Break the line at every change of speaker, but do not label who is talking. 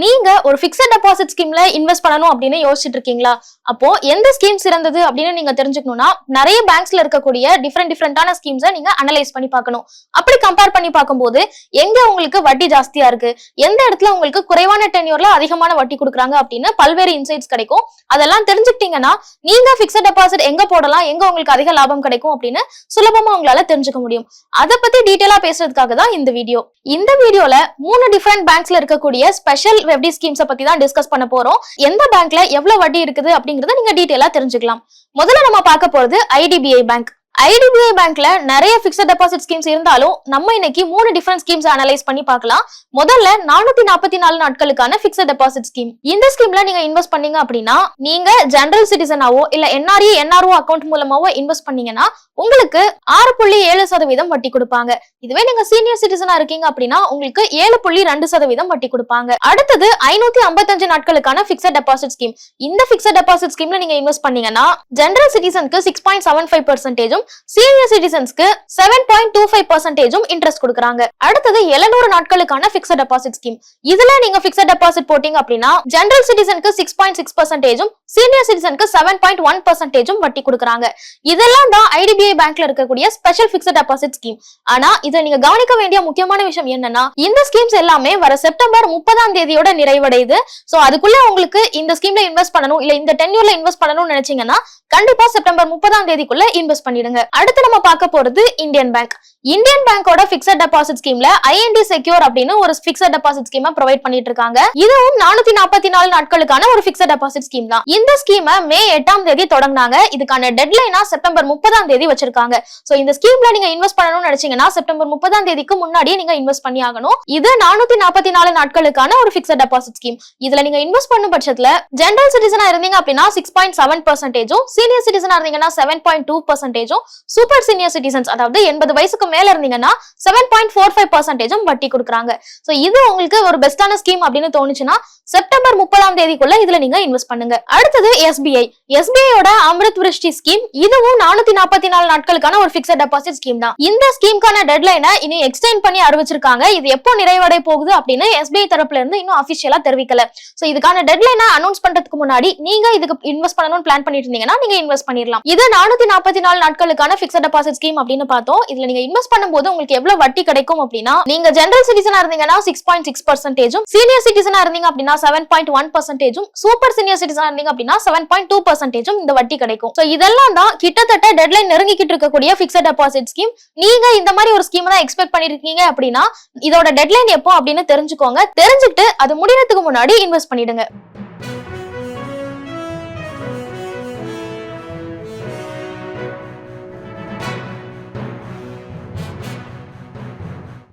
நீங்க ஒரு fixed deposit ஸ்கீம்ல invest பண்ணணும் அப்படின்னு யோசிச்சுட்டு இருக்கீங்களா? அப்போ எந்த ஸ்கீம் சிறந்தது அப்படின்னு நீங்க தெரிஞ்சுக்கணும்னா நிறைய பேங்க்ஸ்ல இருக்கக்கூடிய டிஃப்ரெண்ட் டிஃப்ரெண்டான ஸ்கீம்ஸை நீங்க அனலைஸ் பண்ணி பார்க்கணும். அப்படி கம்பேர் பண்ணி பார்க்கும்போது எங்க உங்களுக்கு வட்டி ஜாஸ்தியா இருக்கு? எந்த இடத்துல உங்களுக்கு குறைவான டென்யூர்ல அதிகமான வட்டி கொடுக்குறாங்க அப்படின்னு பல்வேறு இன்சைட்ஸ் கிடைக்கும். அதெல்லாம் தெரிஞ்சுக்கிட்டீங்கன்னா நீங்க பிக்சட் டெபாசிட் எங்க போடலாம்? எங்க உங்களுக்கு அதிக லாபம் கிடைக்கும் அப்படின்னு சுலபமா உங்களால தெரிஞ்சுக்க முடியும். அதை பத்தி டீட்டெயிலா பேசுறதுக்காக தான் இந்த வீடியோ இந்த வீடியோல மூணு டிஃப்ரெண்ட் பேங்க்ஸ்ல இருக்கக்கூடிய ஸ்பெஷல் வெப்டி ஸ்கீம்ஸை பத்தி தான் டிஸ்கஸ் பண்ண போறோம். எந்த பேங்க்ல எவ்வளவு வட்டி இருக்குது அப்படிங்கறத நீங்க டீட்டெயிலா தெரிஞ்சுக்கலாம். முதல்ல நம்ம பார்க்க போறது ஐடிபிஐ பேங்க் ஐடிபிஐ பேங்க்ல நிறைய பிக்சட் டெபாசிட் ஸ்கீம்ஸ் இருந்தாலும் நம்ம இன்னைக்கு மூணு டிஃபரெண்ட் ஸ்கீம்ஸ் அனலைஸ் பண்ணி பார்க்கலாம். முதல்ல நானூத்தி நாற்பத்தி நாலு நாட்களுக்கான பிக்சட் டெபாசிட் ஸ்கீம் இந்த ஸ்கீம்ல நீங்க இன்வெஸ்ட் பண்ணீங்க அப்படின்னா நீங்க ஜெனரல் சிட்டிசனாவோ இல்ல என்ஆர்இ என்ஆர்ஓ அக்கௌண்ட் மூலமாவோ இன்வெஸ்ட் பண்ணீங்கன்னா உங்களுக்கு ஆறு புள்ளி ஏழு சதவீதம் வட்டி கொடுப்பாங்க. இதுவே நீங்க சீனியர் சிட்டிசனா இருக்கீங்க அப்படின்னா உங்களுக்கு ஏழு புள்ளி ரெண்டு சதவீதம் வட்டி கொடுப்பாங்க. அடுத்தது ஐநூத்தி ஐம்பத்தஞ்சு நாட்களுக்கான பிக்சட் டெபாசிட் ஸ்கீம் இந்த பிக்சட் டெபாசிட் ஸ்கீம்ல நீங்க இன்வெஸ்ட் பண்ணீங்கன்னா ஜெனரல் சிட்டிசனுக்கு சிக்ஸ் பாயிண்ட் செவன் ஃபைவ் பர்சன்டேஜும் சீனியர் சிட்டிசன்ஸ்க்கு செவன் பாயிண்ட் டூ ஃபைவ் பர்சன்டேஜும் இன்ட்ரெஸ்ட் கொடுக்குறாங்க. அடுத்தது எழுநூறு நாட்களுக்கான பிக்சட் டெபாசிட் ஸ்கீம் இதுல நீங்க பிக்சட் டெபாசிட் போட்டீங்க அப்படின்னா ஜெனரல் சிட்டிசனுக்கு சிக்ஸ் பாயிண்ட் சிக்ஸ் பர்சன்டேஜும் சீனியர் சிட்டிசனுக்கு செவன் பாயிண்ட் ஒன் பர்சன்டேஜும் வட்டி கொடுக்குறாங்க. இதெல்லாம் தான் ஐடிபிஐ பேங்க்ல இருக்கக்கூடிய ஸ்பெஷல் பிக்சட் டெபாசிட் ஸ்கீம் ஆனா இதுல நீங்க கவனிக்க வேண்டிய முக்கியமான விஷயம் என்னன்னா இந்த ஸ்கீம்ஸ் எல்லாமே வர செப்டம்பர் முப்பதாம் தேதியோட நிறைவடையுது. சோ அதுக்குள்ள உங்களுக்கு இந்த ஸ்கீம்ல இன்வெஸ்ட் பண்ணணும் இல்ல இந்த டென்யூர்ல இன்வெஸ்ட் பண்ணணும்னு நினைச்சீங்கன்னா கண்டிப்பா செப்டம்பர் முப்பதாம் தேதிக்குள்ள இன்வெஸ்ட் பண்ணிடுங்க. அடுத்து நம்ம பார்க்க போறது இந்தியன் பேங்க் இந்தியன் பேங்கோட பிக்சட் டெபாசிட் ஸ்கீம்ல ஐஎன்டி செக்யூர் அப்படின்னு ஒரு பிக்சட் டெபாசிட் ஸ்கீம் ப்ரொவைட் பண்ணிட்டு இருக்காங்க. இதுவும் நானூத்தி நாற்பத்தி நாலு நாட்களுக்கான ஒரு பிக்சட் டெபாசிட் ஸ்கீம் தான். இந்த ஸ்கீமை மே எட்டாம் தேதி தொடங்கினாங்க. இதுக்கான டெட்லைனா செப்டம்பர் முப்பதாம் தேதி வச்சிருக்காங்க. சோ இந்த ஸ்கீம்ல நீங்க இன்வெஸ்ட் பண்ணணும்னு நினைச்சீங்கன்னா செப்டம்பர் முப்பதாம் தேதிக்கு முன்னாடியே நீங்க இன்வெஸ்ட் பண்ணி ஆகணும். இது நானூத்தி நாற்பத்தி நாலு நாட்களுக்கான ஒரு பிக்சட் டெபாசிட் ஸ்கீம் இதுல நீங்க இன்வெஸ்ட் பண்ணும் பட்சத்துல ஜென்ரல் சிட்டிசனா இருந்தீங்க அப்படின்னா சிக்ஸ் பாயிண்ட் செவன் பர்சன்டேஜும் சீனியர் சிட்டிசனா இருந்தீங்கன்னா செவன் பாயிண்ட் டூ பர்சன்டேஜும் சூப்பர் சீனியர் சிட்டிசன்ஸ் அதாவது எண்பது வயசுக்கு மேல இருந்தீங்கன்னா செவன் பாயிண்ட் ஃபோர் ஃபைவ் பர்சன்டேஜும் வட்டி கொடுக்குறாங்க. சோ இது உங்களுக்கு ஒரு பெஸ்டான ஸ்கீம் அப்படின்னு தோணுச்சுன்னா செப்டம்பர் முப்பதாம் தேதிக்குள்ள இதுல நீங்க இன்வெஸ்ட் பண்ணுங்க. அடுத்தது எஸ்பிஐ எஸ்பிஐயோட அமிர்த் விருஷ்டி ஸ்கீம் இதுவும் நானூத்தி நாற்பத்தி நாலு நாட்களுக்கான ஒரு பிக்சட் டெபாசிட் ஸ்கீம் தான். இந்த ஸ்கீம்கான டெட்லைனை இனி எக்ஸ்டெண்ட் பண்ணி அறிவிச்சிருக்காங்க. இது எப்போ நிறைவடை போகுது அப்படின்னு எஸ்பிஐ தரப்புல இருந்து இன்னும் அபிஷியலா தெரிவிக்கல. சோ இதுக்கான டெட்லைனை அனௌன்ஸ் பண்றதுக்கு முன்னாடி நீங்க இதுக்கு இன்வெஸ்ட் பண்ணணும்னு பிளான் பண்ணிட்டு இருந்தீங்கன்னா நீங்க இன்வெஸ்ட் பண்ணிடலாம் இது நானூத்தி நாற்பத்தி நாலு நாட்கள் நாட்களுக்கான பிக்சட் டெபாசிட் ஸ்கீம் அப்படின்னு பார்த்தோம். இதுல நீங்க இன்வெஸ்ட் பண்ணும்போது உங்களுக்கு எவ்வளவு வட்டி கிடைக்கும் அப்படின்னா நீங்க ஜெனரல் சிட்டிசனா இருந்தீங்கன்னா சிக்ஸ் பாயிண்ட் சிக்ஸ் பர்சன்டேஜும் சீனியர் சிட்டிசனா இருந்தீங்க அப்படின்னா செவன் பாயிண்ட் ஒன் பர்சன்டேஜும் சூப்பர் சீனியர் சிட்டிசனா இருந்தீங்க அப்படின்னா செவன் பாயிண்ட் டூ பர்சன்டேஜும் இந்த வட்டி கிடைக்கும். சோ இதெல்லாம் தான் கிட்டத்தட்ட டெட்லைன் நெருங்கிக்கிட்டு இருக்கக்கூடிய பிக்சட் டெபாசிட் ஸ்கீம் நீங்க இந்த மாதிரி ஒரு ஸ்கீம் தான் எக்ஸ்பெக்ட் பண்ணிருக்கீங்க அப்படின்னா இதோட டெட்லைன் எப்போ அப்படின்னு தெரிஞ்சுக்கோங்க. தெரிஞ்சுட்டு அது முடியறதுக்கு முன்னாடி இன்வெஸ்ட் பண்ணிடுங்க.